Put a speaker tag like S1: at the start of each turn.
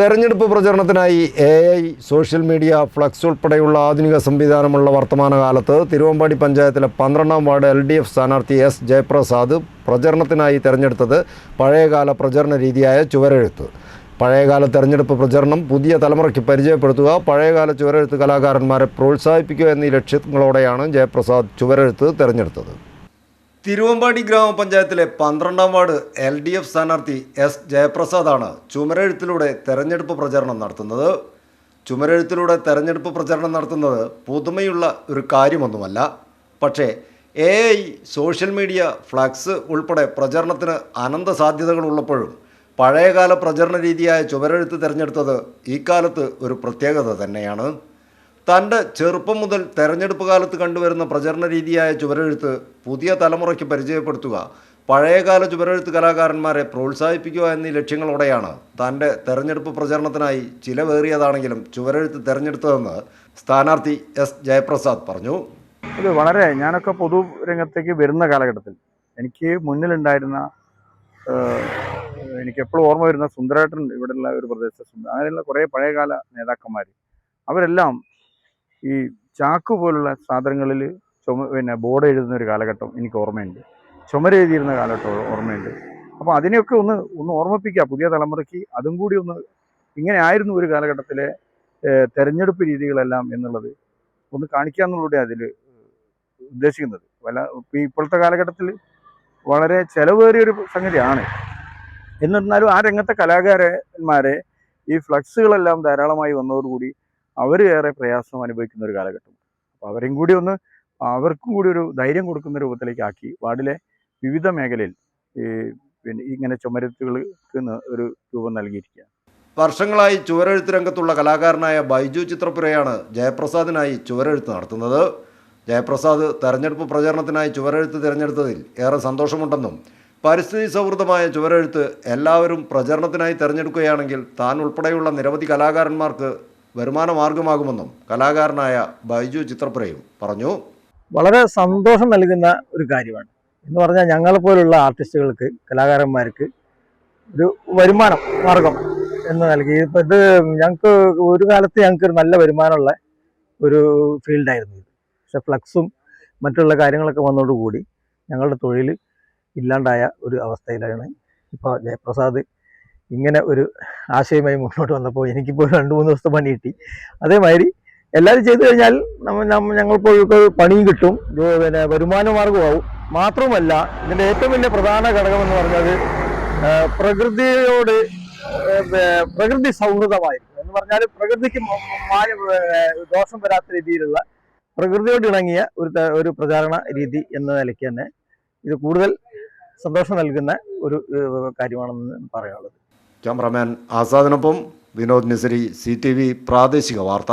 S1: തെരഞ്ഞെടുപ്പ് പ്രചരണത്തിനായി A I social media flex ഉൾപ്പെടെയുള്ള ആധുനിക സംവിധാനമുള്ള വർത്തമാനകാലത്ത് തിരുവമ്പാടി പഞ്ചായത്തിലെ പന്ത്രണ്ടാം വാർഡ് എൽ ഡി എഫ് സ്ഥാനാർത്ഥി എസ് ജയപ്രസാദ് പ്രചരണത്തിനായി തെരഞ്ഞെടുത്തത് പഴയകാല പ്രചരണ രീതിയായ ചുവരെഴുത്ത്. പഴയകാല തെരഞ്ഞെടുപ്പ് പ്രചരണം പുതിയ തലമുറയ്ക്ക് പരിചയപ്പെടുത്തുക പഴയകാല ചുവരെഴുത്ത് കലാകാരന്മാരെ പ്രോത്സാഹിപ്പിക്കുക എന്നീ ലക്ഷ്യങ്ങളോടെയാണ് ജയപ്രസാദ് ചുവരെഴുത്ത് തെരഞ്ഞെടുത്തത്. തിരുവമ്പാടി ഗ്രാമപഞ്ചായത്തിലെ പന്ത്രണ്ടാം വാർഡ് എൽ ഡി എഫ് സ്ഥാനാർത്ഥി എസ് ജയപ്രസാദാണ് ചുമരെഴുത്തിലൂടെ തെരഞ്ഞെടുപ്പ് പ്രചരണം നടത്തുന്നത്. ചുമരെഴുത്തിലൂടെ തെരഞ്ഞെടുപ്പ് പ്രചരണം നടത്തുന്നത് പുതുമയുള്ള ഒരു കാര്യമൊന്നുമല്ല. പക്ഷേ A I social media flex ഉൾപ്പെടെ പ്രചരണത്തിന് അനന്ത സാധ്യതകളുള്ളപ്പോഴും പഴയകാല പ്രചരണ രീതിയായ ചുമരെഴുത്ത് തിരഞ്ഞെടുത്തത് ഈ കാലത്ത് ഒരു പ്രത്യേകത തന്നെയാണ്. തന്റെ ചെറുപ്പം മുതൽ തെരഞ്ഞെടുപ്പ് കാലത്ത് കണ്ടുവരുന്ന പ്രചരണ രീതിയായ ചുവരെഴുത്ത് പുതിയ തലമുറയ്ക്ക് പരിചയപ്പെടുത്തുക പഴയകാല ചുവരെഴുത്ത് കലാകാരന്മാരെ പ്രോത്സാഹിപ്പിക്കുക എന്നീ ലക്ഷ്യങ്ങളോടെയാണ് തന്റെ തെരഞ്ഞെടുപ്പ് പ്രചരണത്തിനായി ചിലവേറിയതാണെങ്കിലും ചുവരെഴുത്ത് തെരഞ്ഞെടുത്തതെന്ന് സ്ഥാനാർത്ഥി എസ് ജയപ്രസാദ് പറഞ്ഞു.
S2: ഇത് വളരെ ഞാനൊക്കെ പൊതു രംഗത്തേക്ക് വരുന്ന കാലഘട്ടത്തിൽ എനിക്ക് മുന്നിലുണ്ടായിരുന്ന എനിക്ക് എപ്പോഴും ഓർമ്മ വരുന്ന സുന്ദരേട്ടൻ ഇവിടെയുള്ള ഒരു പ്രദേശത്ത് അങ്ങനെയുള്ള കുറേ പഴയകാല നേതാക്കന്മാർ അവരെല്ലാം ഈ ചാക്ക് പോലുള്ള സാധനങ്ങളിൽ ചുമ പിന്നെ ബോർഡ് എഴുതുന്ന ഒരു കാലഘട്ടം എനിക്ക് ഓർമ്മയുണ്ട്. ചുമരെഴുതിയിരുന്ന കാലഘട്ടം ഓർമ്മയുണ്ട്. അപ്പോൾ അതിനെയൊക്കെ ഒന്ന് ഒന്ന് ഓർമ്മിപ്പിക്കുക പുതിയ തലമുറയ്ക്ക്. അതും കൂടി ഒന്ന് ഇങ്ങനെ ആയിരുന്നു ഒരു കാലഘട്ടത്തിലെ തെരഞ്ഞെടുപ്പ് രീതികളെല്ലാം എന്നുള്ളത് ഒന്ന് കാണിക്കുക എന്നുള്ളൂടെ അതിൽ ഉദ്ദേശിക്കുന്നത്. വല്ല ഇപ്പോഴത്തെ കാലഘട്ടത്തിൽ വളരെ ചെലവേറിയ ഒരു സംഗതിയാണ്. എന്നിരുന്നാലും ആ രംഗത്തെ കലാകാരന്മാരെ ഈ ഫ്ലക്സുകളെല്ലാം ധാരാളമായി വന്നതോടുകൂടി അവർ ഏറെ പ്രയാസം അനുഭവിക്കുന്ന ഒരു കാലഘട്ടം. അപ്പോൾ അവരെയും കൂടി ഒന്ന് അവർക്കും കൂടി ഒരു ധൈര്യം കൊടുക്കുന്ന രൂപത്തിലേക്ക് ആക്കി വാർഡിലെ വിവിധ മേഖലയിൽ ഈ പിന്നെ ഇങ്ങനെ ചുമരത്തുകൾക്ക് ഒരു രൂപം നൽകിയിരിക്കുകയാണ്.
S1: വർഷങ്ങളായി ചുവരെഴുത്ത് രംഗത്തുള്ള കലാകാരനായ ബൈജു ചിത്രപുരയാണ് ജയപ്രസാദിനായി ചുവരെഴുത്ത് നടത്തുന്നത്. ജയപ്രസാദ് തെരഞ്ഞെടുപ്പ് പ്രചരണത്തിനായി ചുവരെഴുത്ത് തിരഞ്ഞെടുത്തതിൽ ഏറെ സന്തോഷമുണ്ടെന്നും പരിസ്ഥിതി സൗഹൃദമായ ചുവരെഴുത്ത് എല്ലാവരും പ്രചരണത്തിനായി തിരഞ്ഞെടുക്കുകയാണെങ്കിൽ താൻ ഉൾപ്പെടെയുള്ള നിരവധി കലാകാരന്മാർക്ക് വരുമാന മാർഗമാകുമെന്നും കലാകാരനായ ബൈജു ചിത്രപ്രയും പറഞ്ഞു.
S3: വളരെ സന്തോഷം നൽകുന്ന ഒരു കാര്യമാണ്. എന്ന് പറഞ്ഞാൽ ഞങ്ങളെ പോലുള്ള ആർട്ടിസ്റ്റുകൾക്ക് കലാകാരന്മാർക്ക് ഒരു വരുമാനം മാർഗം എന്ന് നൽകി. ഇപ്പം ഇത് ഞങ്ങൾക്ക് ഒരു കാലത്ത് ഞങ്ങൾക്ക് ഒരു നല്ല വരുമാനമുള്ള ഒരു ഫീൽഡായിരുന്നു ഇത്. പക്ഷെ ഫ്ലക്സും മറ്റുള്ള കാര്യങ്ങളൊക്കെ വന്നതോടുകൂടി ഞങ്ങളുടെ തൊഴിൽ ഇല്ലാണ്ടായ ഒരു അവസ്ഥയിലാണ് ഇപ്പോൾ ജയപ്രസാദ് ഇങ്ങനെ ഒരു ആശയമായി മുന്നോട്ട് വന്നപ്പോൾ എനിക്കിപ്പോൾ രണ്ട് മൂന്ന് ദിവസത്തെ പണി കിട്ടി. അതേമാതിരി എല്ലാവരും ചെയ്തു കഴിഞ്ഞാൽ നമ്മൾ നമ്മ ഞങ്ങൾക്ക് പണിയും കിട്ടും. പിന്നെ വരുമാന മാർഗമാവും മാത്രമല്ല ഇതിന്റെ ഏറ്റവും വലിയ പ്രധാന ഘടകം എന്ന് പറഞ്ഞത് പ്രകൃതിയോട് പ്രകൃതി സൗഹൃദമായിരിക്കും എന്ന് പറഞ്ഞാൽ പ്രകൃതിക്ക് ദോഷം വരാത്ത രീതിയിലുള്ള പ്രകൃതിയോട് ഇണങ്ങിയ ഒരു ഒരു പ്രചാരണ രീതി എന്ന നിലയ്ക്ക് തന്നെ ഇത് കൂടുതൽ സന്തോഷം നൽകുന്ന ഒരു കാര്യമാണെന്ന് പറയാനുള്ളത്.
S1: Cameraman ആസാദിനൊപ്പം Vinod Nisari C T V പ്രാദേശിക വാർത്ത.